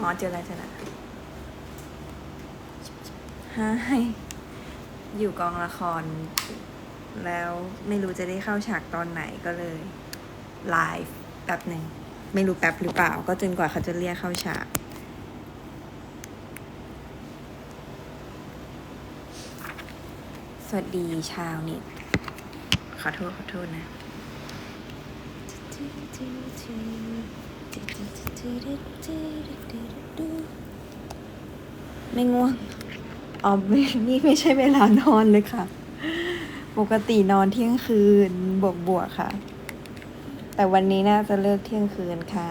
อ๋อเจอแล้วเจอแล้วใช่อยู่กองละคร แล้วไม่รู้จะได้เข้าฉากตอนไหนก็เลยไลฟ์แป๊บหนึ่ง ไม่รู้แป๊บหรือเปล่า ก็จนกว่าเขาจะเรียกเข้าฉากสวัสดีชาวเน็ตขอโทษ ขอโทษนะ ไม่ง่วง อ๋อไม่นี่ไม่ใช่เวลานอนเลยค่ะ ปกตินอนเที่ยงคืนบวกบวกค่ะ แต่วันนี้น่าจะเลิกเที่ยงคืนค่ะ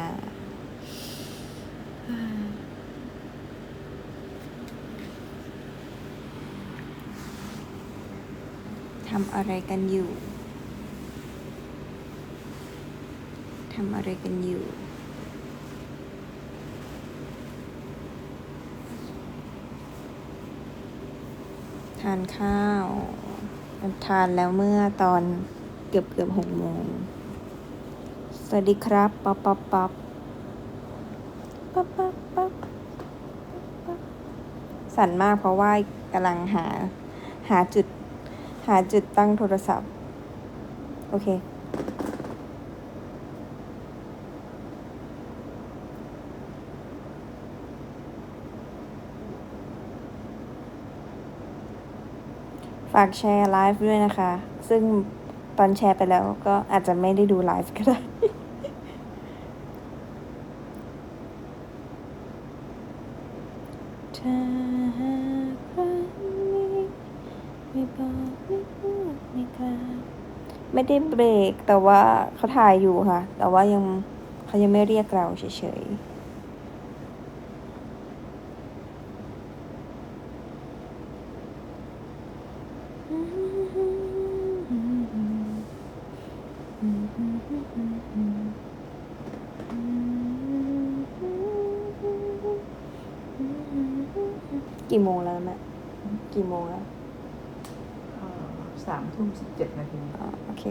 ทำอะไรกันอยู่ ทำอะไรกันอยู่ ทานข้าว ทานแล้วเมื่อตอนเกือบเกือบหกโมง สวัสดีครับป๊อปป๊อปป๊อปป๊อปป๊อปป๊อปสั่นมากเพราะว่ากำลังหา หาจุด หาจุดตั้งโทรศัพท์ โอเคากแชร์ไลฟ์ด้วยนะคะ ซึ่งตอนแชร์ไปแล้วก็อาจจะไม่ได้ดูไลฟ์ก็ได้ถ้าหากวันนี้ไม่บอกไม่พูดไม่กล่าวไม่ได้เบรกแต่ว่าเขาถ่ายอยู่ค่ะ แต่ว่ายังเขายังไม่เรียกเราเฉยๆ กี่โมงแล้วแม่กี่โมงแล้วสามทุ่มสิบเจ็ดนาทีอ๋อโอเค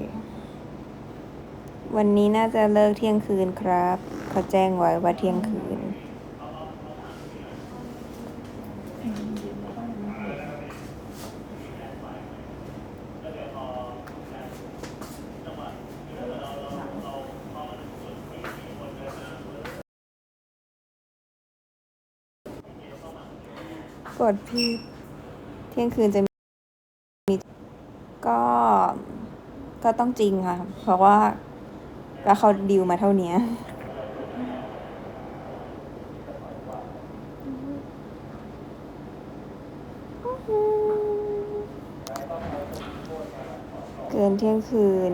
วันนี้น่าจะเลิกเที่ยงคืนครับ เขาแจ้งไว้ว่าเที่ยงคืน ก ดพี่เที่ยงคืนจะมีก็ก็ต้องจริงค่ะ เพราะว่าก็เขาดีลมาเท่านี้เกินเที่ยงคืน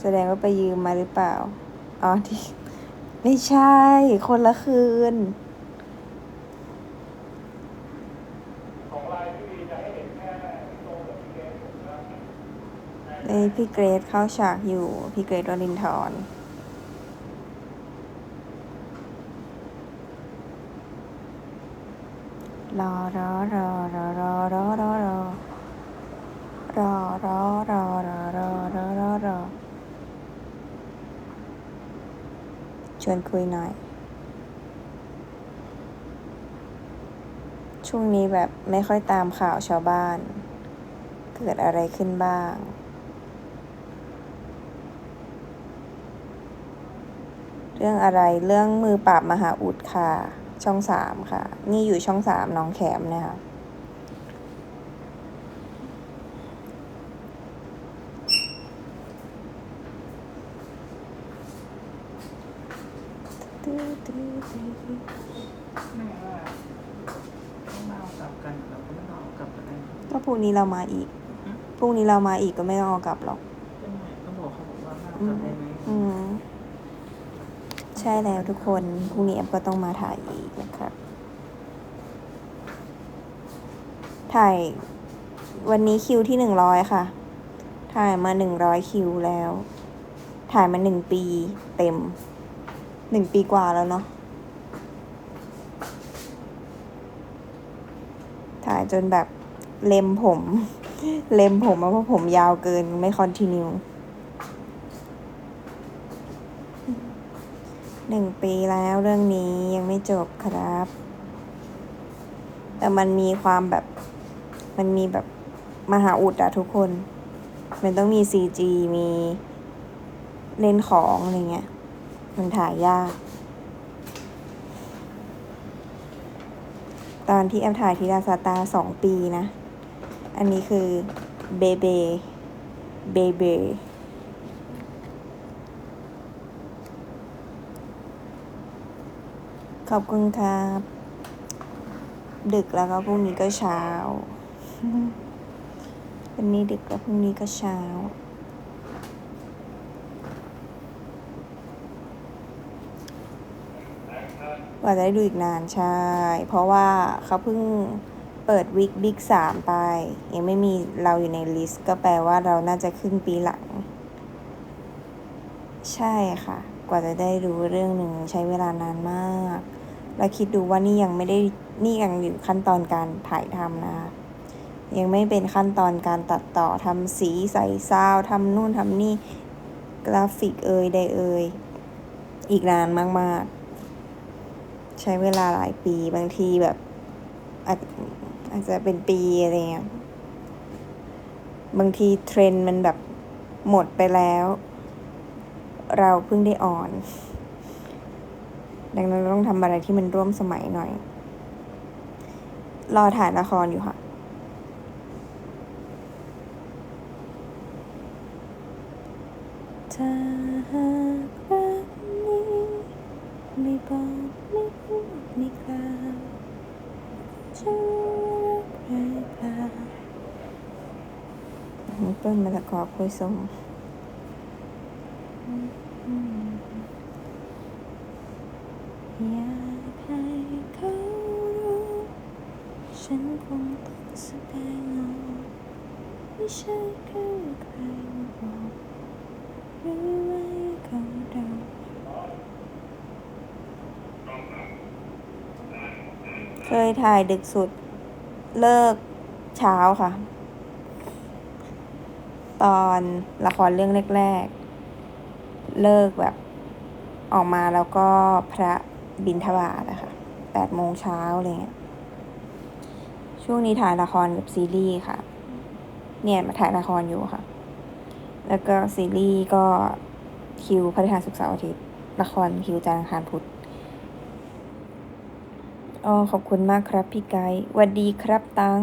แสดงว่าไปยืมมาหรือเปล่า อ๋อที่ไม่ใช่ คนละคืน เอ้พี่เกรดเข้าฉากอยู่ พี่เกรดวรินทร์รอรอรอรอรอรอรอรอรอรอรอรอรอรอรอรอชวนคุยหน่อย ช่วงนี้แบบไม่ค่อยตามข่าวชาวบ้าน เกิดอะไรขึ้นบ้าง รื่องอะไรเรื่องมือปราบมหาอุดค่ะ ช่องสามค่ะ นี่อยู่ช่องสามน้องแขมเนี่ยค่ะแม่ว่าต้องมาเอากลับกันเราก็ไม่ต้องเอากลับกันก็พรุ่งนี้เรามาอีก พรุ่งนี้เรามาอีกก็ไม่ต้องเอากลับหรอกเป็นไงก็บอกเขาบอกว่ามาเอากลับได้ไหมอืม ใช่แล้วทุกคนพรุ่งนี้แอมก็ต้องมาถ่ายอีกนะครับ ถ่ายวันนี้คิวที่หนึ่งร้อยค่ะ ถ่ายมาหนึ่งร้อยคิวแล้ว ถ่ายมาหนึ่งปีเต็มหนึ่งปีกว่าแล้วเนาะถ่ายจนแบบเล็มผม เล็มผมเพราะผมยาวเกินไม่คอนติเนีย หนึ่งปีแล้วเรื่องนี้ยังไม่จบครับ แต่มันมีความแบบ มันมีแบบมหาอุดอะทุกคน มันต้องมี CG มีเล่นของอะไรเงี้ย มันถ่ายยาก ตอนที่แอมถ่ายทีดาสตาสองปีนะ อันนี้คือเบเบเบเบ อบคุณครับ ดึกแล้วก็พรุ่งนี้ก็เช้า วันนี้ดึกแล้วพรุ่งนี้ก็เช้ากว่าจะได้ดูอีกนานใช่ เพราะว่าเขาเพิ่งเปิดวิกบิ๊กสามไป ยังไม่มีเราอยู่ในลิสต์ ก็แปลว่าเราน่าจะขึ้นปีหลัง ใช่ค่ะ กว่าจะได้รู้เรื่องหนึ่งใช้เวลานานมาก แล้วคิดดูว่านี่ยังไม่ได้นี่ยังอยู่ขั้นตอนการถ่ายทำนะคะยังไม่เป็นขั้นตอนการตัดต่อทำสีใส่ซาวทำนู่นทำนี่กราฟิกเอ่ยใดเอ่ยอีกนานมาก ๆ ใช้เวลาหลายปีบางทีแบบอาจอาจจะเป็นปีอะไรเงี้ยบางทีเทรนด์มันแบบหมดไปแล้ว เราเพิ่งได้ออน ดังนั้นเราต้องทำอะไรที่มันร่วมสมัยหน่อย รอถ่ายละครอยู่ค่ะ ถ้าหากรักนี้ไม่บอกไม่พูดไม่กล่าวจะรักใครเปล่าเปิ้ลมาตะกอบคุยส่งอยากให้เขารู้ ฉัน คงต้องแสดงออกไม่ใช่แค่ใครมาบอกหรือไม่เขาเดาเคยถ่ายดึกสุด เลิกเช้าค่ะ ตอนละครเรื่องแรกๆ เลิกแบบออกมาแล้วก็พระบินทบาทอะค่ะแปดโมงเช้าอะไรเงี้ย ช่วงนี้ถ่ายละครกับซีรีส์ค่ะ เนี่ยมาถ่ายละครอยู่ค่ะ แล้วก็ซีรีส์ก็คิวพฤหัสศุกร์เสาร์อาทิตย์ ละครคิวจันทร์อังคารพุธอ๋อขอบคุณมากครับพี่ไกด์วัดดีครับตัง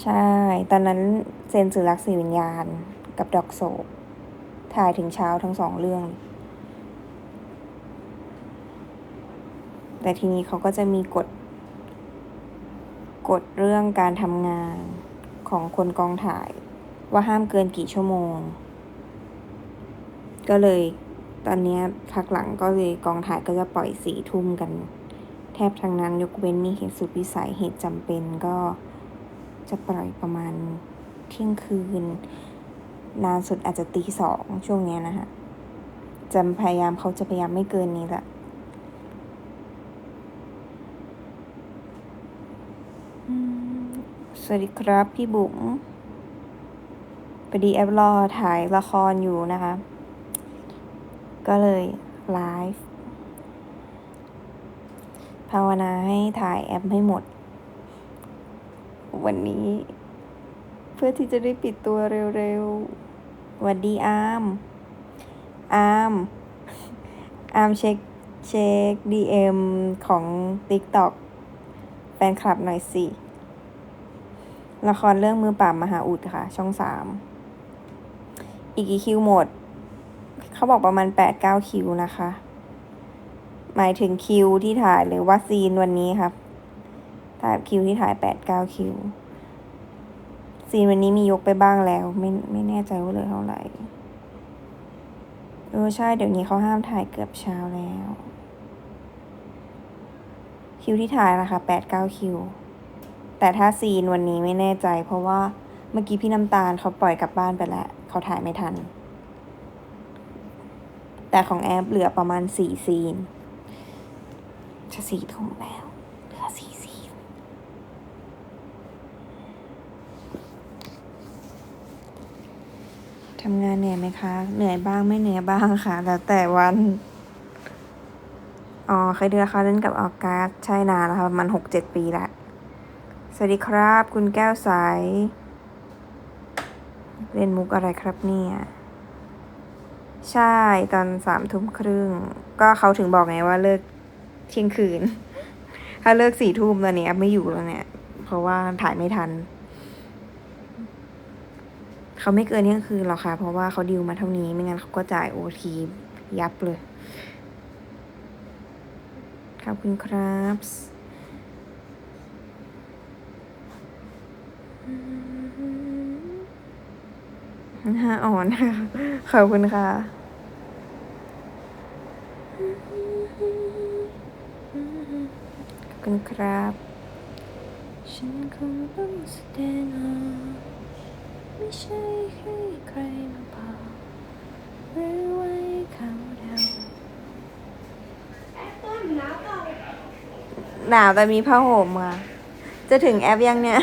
ใช่ ตอนนั้นเซนสื่อรักสีวิญญาณกับดอกโศกถ่ายถึงเช้าทั้งสองเรื่อง แต่ทีนี้เขาก็จะมีกฎ กฎเรื่องการทำงานของคนกองถ่าย ว่าห้ามเกินกี่ชั่วโมง ก็เลยตอนนี้พักหลังก็เลยกองถ่ายก็จะปล่อยสี่ทุ่มกัน แทบทั้งนั้นยกเว้นมีเหตุสุดวิสัยเหตุจำเป็นก็จะปล่อยประมาณเที่ยงคืน นานสุดอาจจะตีสองช่วงนี้นะคะจะพยายามเขาจะพยายามไม่เกินนี้แหละ อืม สวัสดีครับพี่บุ๋มพอดีแอปรอถ่ายละครอยู่นะคะ ก็เลยไลฟ์ภาวนาให้ถ่ายแอปให้หมด วันนี้ เพื่อที่จะได้ปิดตัวเร็วๆหวัดดีอาร์มอาร์มอาร์มเช็คเช็คดีเอ็มของ TikTok แฟนคลับหน่อยสิ ละครเรื่องมือปราบมหาอุดค่ะ ช่องสามอีกกี่คิวหมด เขาบอกประมาณแปดเก้าคิวนะคะ หมายถึงคิวที่ถ่ายหรือว่าซีนวันนี้ครับถ่ายคิวที่ถ่ายแปดเก้าคิว ซีนวันนี้มียกไปบ้างแล้ว ไม่ไม่แน่ใจว่าเหลยเท่าไหร่เออใช่เดี๋ยวนี้เขาห้ามถ่ายเกือบเช้าแล้ว คิวที่ถ่ายนะคะแปดเก้าคิว แต่ถ้าซีนวันนี้ไม่แน่ใจ เพราะว่าเมื่อกี้พี่น้ำตาลเขาปล่อยกลับบ้านไปแล้วเขาถ่ายไม่ทัน แต่ของแอปเหลือประมาณสี่ซีน จะสี่ทุ่มแล้ว เหลือสี่ซีน ทำงานเหนื่อยไหมคะ เหนื่อยบ้างไม่เหนื่อยบ้างค่ะ แล้วแต่วัน อ๋อเคยดูละครเล่นกับออกัสใช่นานแล้วค่ะประมาณหกเจ็ดปีและ สวัสดีครับ คุณแก้วใสายเล่นมุกอะไรครับเนี่ย ใช่ตอนสามทุ่มครึ่ง ก็เขาถึงบอกไงว่าเลิกเที่ยงคืน ถ้าเลิกสี่ทุ่มตอนนี้ไม่อยู่แล้วเนี่ย เพราะว่าถ่ายไม่ทัน เขาไม่เกินเที่ยงคืนหรอกค่ะ เพราะว่าเขาดิวมาเท่านี้ไม่งั้นเขาก็จ่ายโอทียับเลย ขอบคุณครับ ห้าอ่อนค่ะ ขอบคุณค่ะ ขอบคุณครับ ฉันคงต้องแสดงออกไม่ใช่ให้ใครมาบอกหรือไว้เขาเดาหนาวแต่มีผ้าห่มอะ จะถึงแอปยังเนี่ย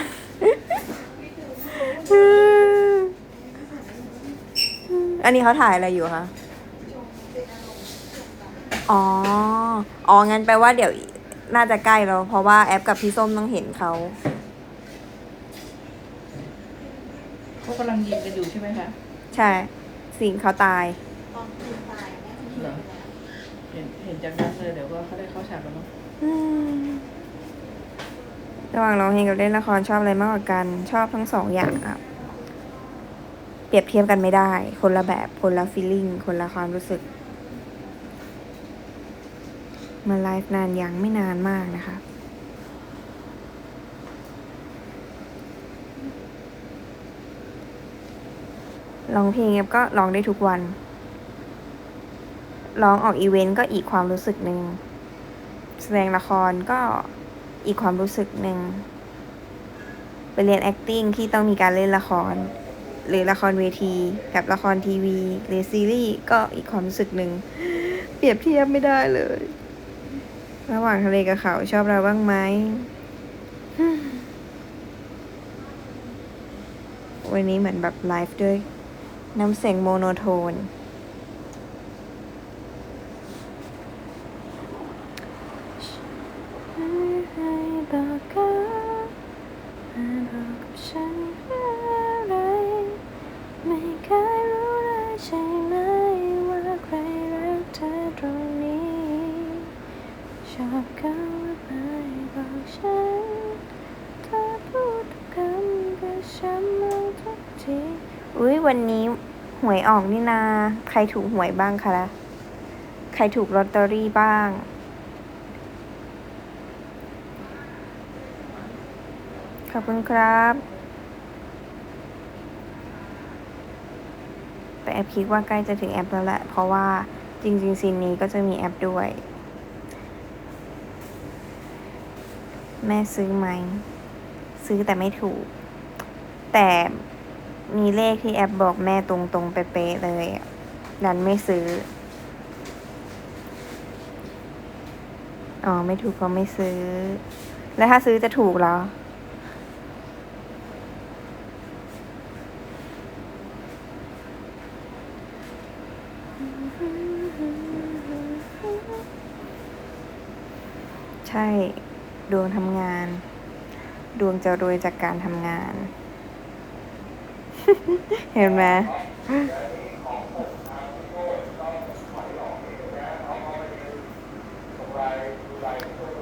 อันนี้เขาถ่ายอะไรอยู่คะ อ๋อ อ๋อ งั้นแปลว่าเดี๋ยวน่าจะใกล้แล้ว เพราะว่าแอปกับพี่ส้มต้องเห็นเขาเขากำลังยิงกันอยู่ใช่ไหมคะใช่ สิ่งเขาตายเหรอเห็นเห็นจากนั้นเลยเดี๋ยวก็เขาได้เข้าฉากแล้วเนาะ อืม ระหว่างร้องเพลงกับเล่นละครชอบอะไรมากกว่ากัน ชอบทั้งสองอย่างครับเปรียบเทียบกันไม่ได้ คนละแบบคนละฟีลลิ่งคนละความรู้สึก มาไลฟ์นานยังไม่นานมากนะคะร้องเพลงก็ร้องได้ทุกวัน ร้องออกอีเวนต์ก็อีกความรู้สึกหนึ่ง แสดงละครก็ อีกความรู้สึกหนึ่งไปเรียน acting ที่ต้องมีการเล่นละคร หรือละครเวที กับละครทีวี หรือซีรีส์ก็อีกความรู้สึกหนึ่งเปรียบเทียบไม่ได้เลย ระหว่างทะเลกับเขาชอบเราบ้างไหมวันนี้เหมือนแบบไลฟ์ด้วย น้ำเสียงโมโนโทน ชอบเขาไปบอกฉันเธอพูดคำก็ช้ำมองทุกทีอุ้ยวันนี้หวยออกนี่นา ใครถูกหวยบ้างคะละใครถูกลอตเตอรี่บ้างขอบคุณครับ แต่แอปคิดว่าใกล้จะถึงแอปแล้วแหละ เพราะว่าจริงๆซีนนี้ก็จะมีแอปด้วย แม่ซื้อไหม ซื้อแต่ไม่ถูก แต่มีเลขที่แอปบอกแม่ตรงๆ เป๊ะๆเลยดันไม่ซื้อ อ๋อ ไม่ถูกก็ไม่ซื้อ แล้วถ้าซื้อจะถูกเหรอ ใช่ ดวงทำงาน ดวงจะรวยจากการทำงาน เห็นไหม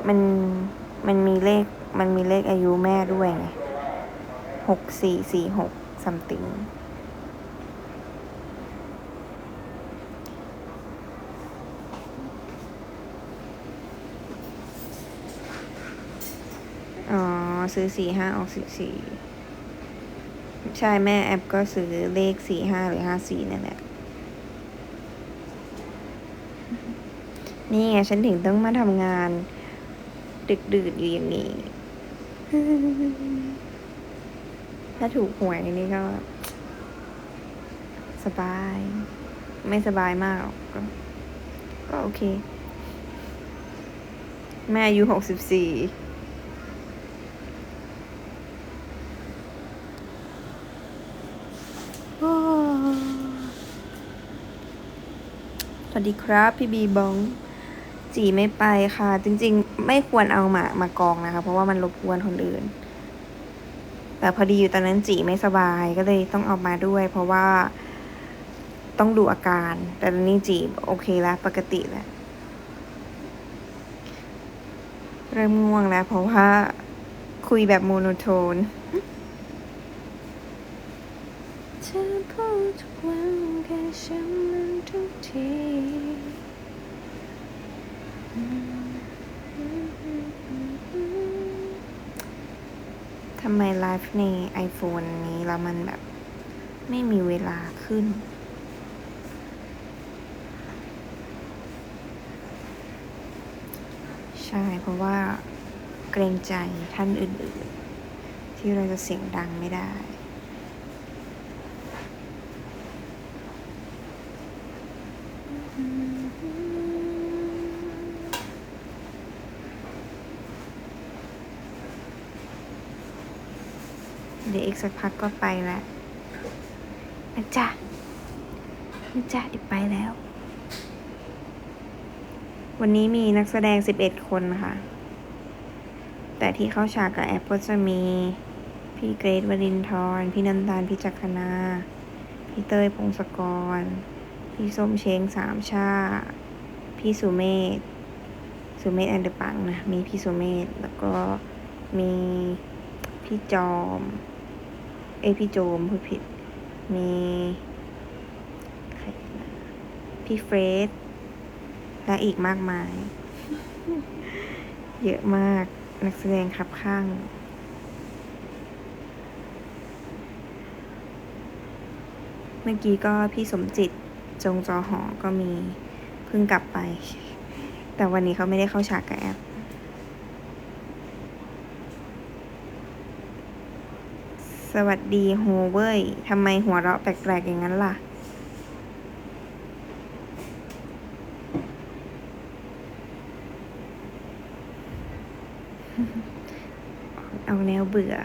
มัน มันมีเลข มันมีเลขอายุแม่ด้วยไงหกสี่สี่หกซัมติง อ๋อ ซื้อสี่ห้าออกสี่สี่ใช่แม่แอปก็ซื้อเลขสี่ห้าหรือห้าสี่นั่นแหละ นี่ไงฉันถึงต้องมาทำงาน ดึกดื่นอยู่อย่างนี้ ถ้าถูกหวยนี่ก็ สบาย ไม่สบายมากกก็ก็โอเค แม่อายุหกสิบสี่ วัสดีครับ พี่บีบอง จีไม่ไปค่ะ จริง ๆ ไม่ควรเอามามากองนะคะ เพราะว่ามันรบกวนคนอื่น แต่พอดีอยู่ตอนนั้นจีไม่สบายก็เลยต้องเอามาด้วย เพราะว่าต้องดูอาการ แต่ตอนนี้จีโอเคแล้ว ปกติแล้วเริ่มง่วงแล้ว เพราะว่าคุยแบบโมโนโทนเธอพูดทุกวัน ค่ฉันนั้นทุกทีทำไมไลฟ์ใน iPhone นี้แล้วมันแบบ ไม่มีเวลาขึ้น ใช่ เพราะว่าเกรงใจท่านอื่นๆ ที่เราจะเสียงดังไม่ได้ อีกสักพักก็ไปแล้วนะจ๊ะนะจ๊ะเดี๋ยวไปแล้ว วันนี้มีนักแสดง11คนค่ะ แต่ที่เข้าฉากกับแอปก็จะมี พี่เกรทวรินทร์พี่น้ำตาลพี่จักรนา พี่เต้ยพงศกร พี่ส้มเช้งสามชา พี่สุเมธสุเมธแอนเดอร์ปังนะ มีพี่สุเมธแล้วก็มีพี่จอม เอพี่โจมพูดผิด มีพี่เฟรดและอีกมากมาย เยอะมากนักแสดงครับข้างเมื่อกี้ก็พี่สมจิตจงจอหอก็มีเพิ่งกลับไป แต่วันนี้เขาไม่ได้เข้าฉากกับแอป สวัสดีโฮเว้ยทำไมหัวเราะแปลกๆอย่างนั้นล่ะ เอาแนวเบื่อ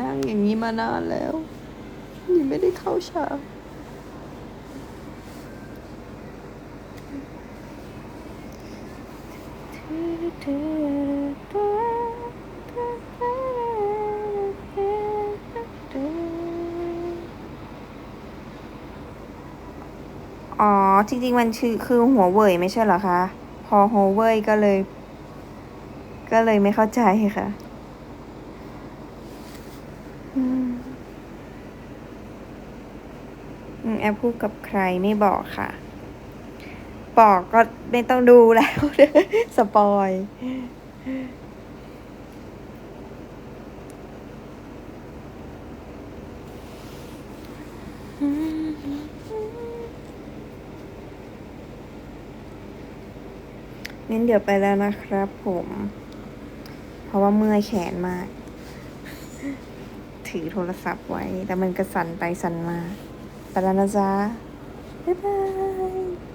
นั่งอย่างนี้มานานแล้วยังไม่ได้เข้าฉากอ๋อ อ๋อ จริง ๆ มันชื่อคือหัวเว่ยไม่ใช่เหรอคะ พอหัวเว่ยก็เลย ก็เลยไม่เข้าใจค่ะอืมอืมแอปพูดกับใครไม่บอกค่ะ บอกก็ไม่ต้องดูแล้ว สปอย งั้นเดี๋ยวไปแล้วนะครับผม เพราะว่าเมื่อยแขนมาก ถือโทรศัพท์ไว้ แต่มันกระสันไปสันมา ไปแล้วนะจ๊ะ บ๊ายบาย